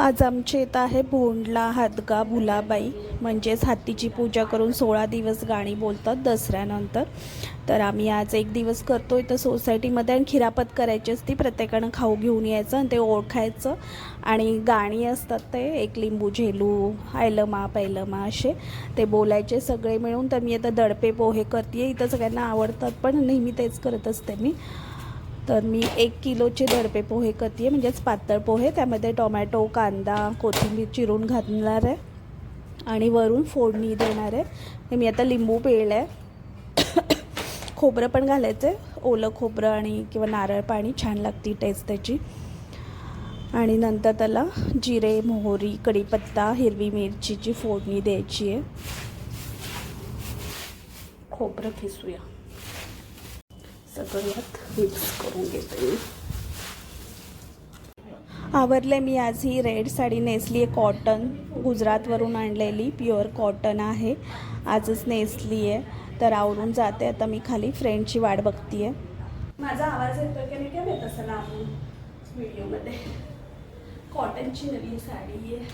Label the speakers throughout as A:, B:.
A: आज आमच्या इथं आहे भोंडला हादगा भुलाबाई. म्हणजेच हत्तीची पूजा करून सोळा दिवस गाणी बोलतात दसऱ्यानंतर. तर आम्ही आज एक दिवस करतो इथं सोसायटीमध्ये आणि खिरापत करायची असती प्रत्येकानं खाऊ घेऊन यायचं आणि ते ओळखायचं. आणि गाणी असतात ते एक लिंबू झेलू आयलमा पैलमा असे. ते बोलायचे सगळे मिळून तर मी आता दडपे पोहे करते इथं सगळ्यांना आवडतात पण नेहमी तेच करत असते मी. तर मी एक किलोचे दडपे पोहे करते म्हणजेच पातळ पोहे. त्यामध्ये टोमॅटो कांदा कोथिंबीर चिरून घालणार आहे आणि वरून फोडणी देणार आहे. मी आता लिंबू पिळलं आहे खोबरं पण घालायचं आहे ओलं खोबरं आणि किंवा नारळ पाणी छान लागते टेस्ट त्याची. आणि नंतर त्याला जिरे मोहरी कढीपत्ता हिरवी मिरचीची फोडणी द्यायची आहे खोबरं खिसूया. सगळं यात मिक्स करून घेते मी. आवरले मी आज ही रेड साडी नेसली आहे कॉटन. गुजरातवरून आणलेली प्युअर कॉटन आहे. आजच नेसली आहे तर आवरून जाते. आता मी खाली फ्रेंडची वाट बघते आहे माझा आवाज येतो की नाही? काय माहीत असं लावून व्हिडिओमध्ये. कॉटनची नवीन साडी आहे.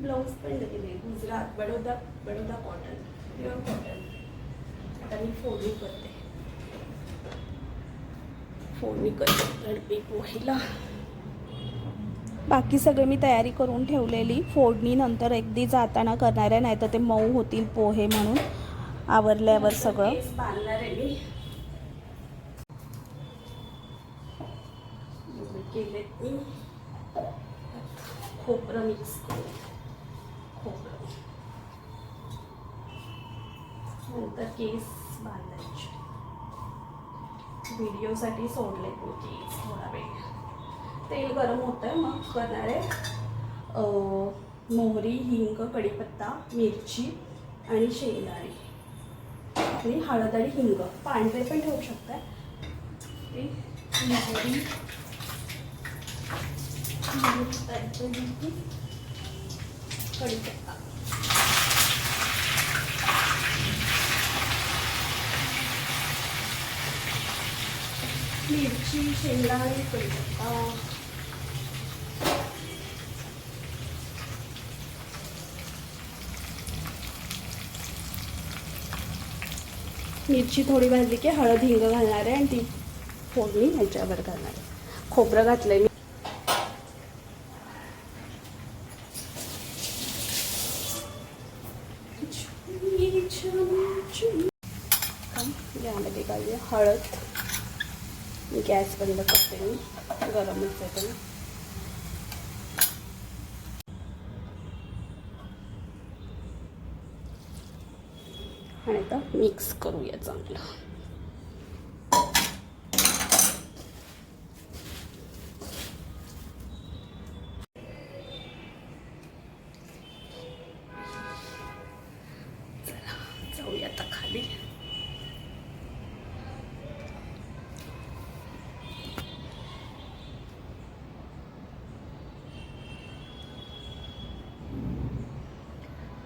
A: ब्लाऊज पण नवीन आहे. Gujarat Baroda Baroda cotton pure cotton. आता मी फोडणी करते. फोडणी करते तडपी पोहीला बाकी सगळे मी तयारी करून ठेवलेली. फोडणी नंतर अगदी जाताना करणार आहे नाही तर ते मऊ होतील पोहे म्हणून. आवरल्यावर सगळं. खोबरं मिक्स खोबरं. नंतर केस बांधायचे. व्हिडिओसाठी सोडले मी थोडा वेळ. तेल गरम होतं आहे मग करणार आहे मोहरी हिंग कढीपत्ता मिरची आणि शेंगदाणे. आणि हळद आणि हिंग. पांढरे पण ठेवू शकता ते मोहरी. कढीपत्ता. मिरची शेंगदाणे कढीपत्ता मिरची थोडी भाजली की हळद हिंग घालणार आहे आणि ती फोडणी ह्याच्यावर घालणार आहे. खोबरं घातलंय मी. यामध्ये घालूया हळद. गॅस बंद करते मी. गरमच आहे ना आणि आता मिक्स करूया चांगलं.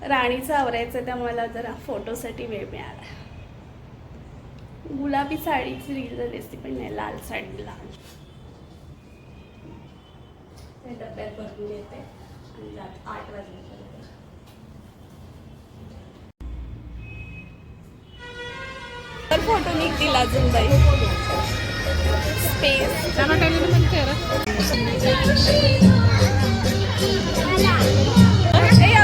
A: राणीचं आवरायचं त्यामुळे मला जरा फोटोसाठी वेळ मिळाला. गुलाबी साडीची रील असती पण नाही लाल साडी लाल. डब्यात भरून घेते आणि आठ वाजल्यापर्यंत तर फोटो निघतील अजून बाई. स्पेस ए,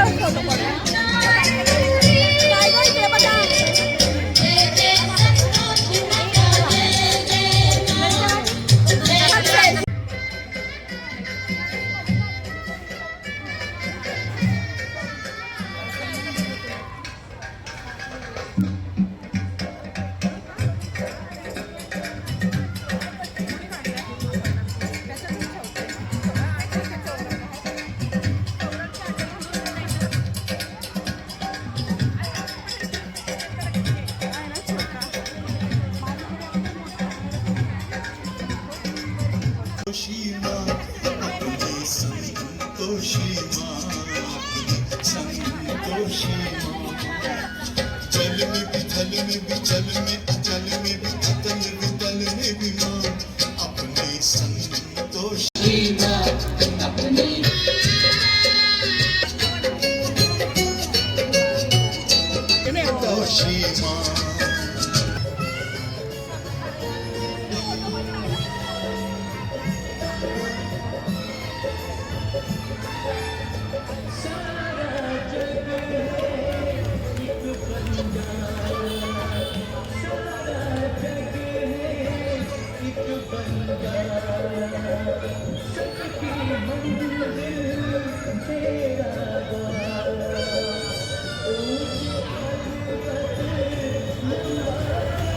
B: अपनी संतोषीमा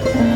C: 嗯。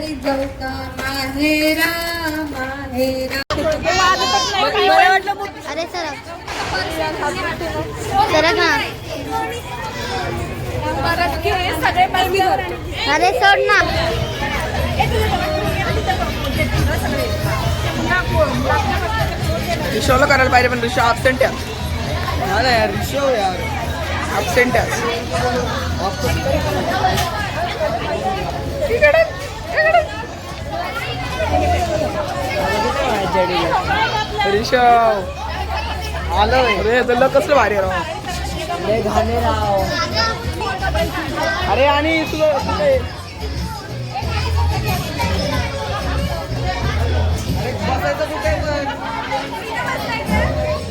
C: तरी जाऊ का माहेरा माहेरा
D: अरे सर सरक ना. अरे सोड ना.
E: रिशोला करायला पाहिजे पण रिशो ॲबसेंट आहे. यार रिशो यार. ॲबसेंट आहे. रिषव आलो अरे तुला कसलं भारी राव. घाणे राव. अरे आणि तुला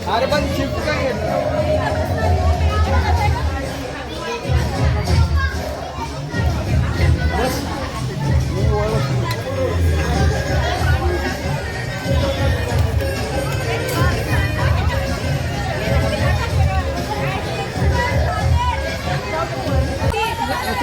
E: अरे पण?